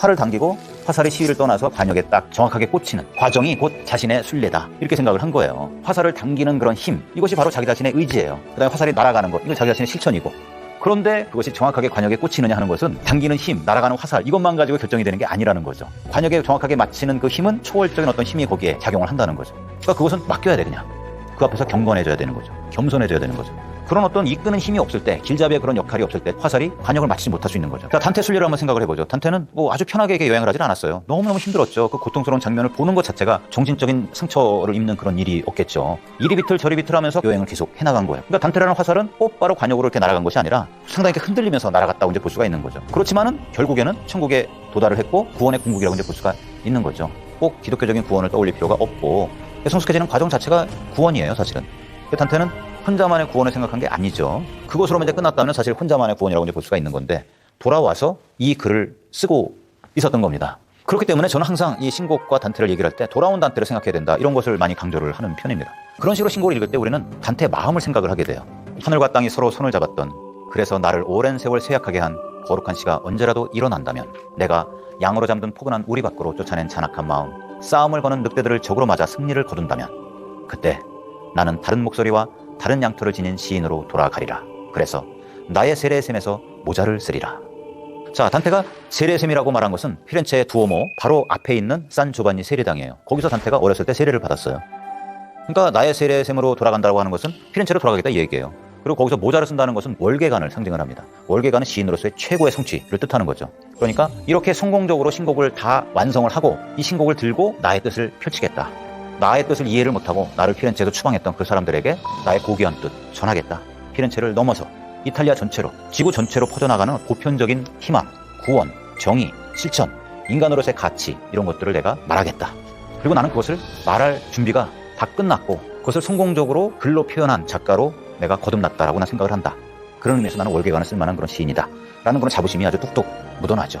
팔을 당기고 화살이 시위를 떠나서 관역에 딱 정확하게 꽂히는 과정이 곧 자신의 순례다 이렇게 생각을 한 거예요. 화살을 당기는 그런 힘 이것이 바로 자기 자신의 의지예요. 그 다음에 화살이 날아가는 것 이건 자기 자신의 실천이고 그런데 그것이 정확하게 관역에 꽂히느냐 하는 것은 당기는 힘, 날아가는 화살 이것만 가지고 결정이 되는 게 아니라는 거죠. 관역에 정확하게 맞히는 그 힘은 초월적인 어떤 힘이 거기에 작용을 한다는 거죠. 그러니까 그것은 맡겨야 돼 그냥. 그 앞에서 경건해져야 되는 거죠. 겸손해져야 되는 거죠. 그런 어떤 이끄는 힘이 없을 때, 길잡이의 그런 역할이 없을 때 화살이 관역을 맞추지 못할 수 있는 거죠. 자, 단테 순례를 한번 생각을 해보죠. 단테는 뭐 아주 편하게 여행을 하진 않았어요. 너무너무 힘들었죠. 그 고통스러운 장면을 보는 것 자체가 정신적인 상처를 입는 그런 일이 없겠죠. 이리 비틀 저리 비틀 하면서 여행을 계속 해나간 거예요. 그러니까 단테라는 화살은 곧바로 관역으로 이렇게 날아간 것이 아니라 상당히 흔들리면서 날아갔다고 이제 볼 수가 있는 거죠. 그렇지만은 결국에는 천국에 도달을 했고 구원의 궁극이라고 이제 볼 수가 있는 거죠. 꼭 기독교적인 구원을 떠올릴 필요가 없고 성숙해지는 과정 자체가 구원이에요, 사실은. 그 단테는 혼자만의 구원을 생각한 게 아니죠. 그것으로만 이제 끝났다면 사실 혼자만의 구원이라고 이제 볼 수가 있는 건데 돌아와서 이 글을 쓰고 있었던 겁니다. 그렇기 때문에 저는 항상 이 신곡과 단테를 얘기를 할 때 돌아온 단테를 생각해야 된다 이런 것을 많이 강조를 하는 편입니다. 그런 식으로 신곡을 읽을 때 우리는 단테의 마음을 생각을 하게 돼요. 하늘과 땅이 서로 손을 잡았던 그래서 나를 오랜 세월 쇠약하게 한 거룩한 시가 언제라도 일어난다면 내가 양으로 잠든 포근한 우리 밖으로 쫓아낸 잔악한 마음 싸움을 거는 늑대들을 적으로 맞아 승리를 거둔다면 그때 나는 다른 목소리와 다른 양토를 지닌 시인으로 돌아가리라. 그래서 나의 세례샘에서 모자를 쓰리라. 자, 단테가 세례샘이라고 말한 것은 피렌체의 두오모 바로 앞에 있는 산 조반니 세례당이에요. 거기서 단테가 어렸을 때 세례를 받았어요. 그러니까 나의 세례샘으로 돌아간다고 하는 것은 피렌체로 돌아가겠다 이 얘기예요. 그리고 거기서 모자를 쓴다는 것은 월계관을 상징을 합니다. 월계관은 시인으로서의 최고의 성취를 뜻하는 거죠. 그러니까 이렇게 성공적으로 신곡을 다 완성을 하고 이 신곡을 들고 나의 뜻을 펼치겠다. 나의 뜻을 이해를 못하고 나를 피렌체에서 추방했던 그 사람들에게 나의 고귀한 뜻 전하겠다. 피렌체를 넘어서 이탈리아 전체로 지구 전체로 퍼져나가는 보편적인 희망, 구원, 정의, 실천, 인간으로서의 가치 이런 것들을 내가 말하겠다. 그리고 나는 그것을 말할 준비가 다 끝났고 그것을 성공적으로 글로 표현한 작가로 내가 거듭났다라고 나 생각을 한다. 그런 의미에서 나는 월계관을 쓸만한 그런 시인이다. 라는 그런 자부심이 아주 뚝뚝 묻어나죠.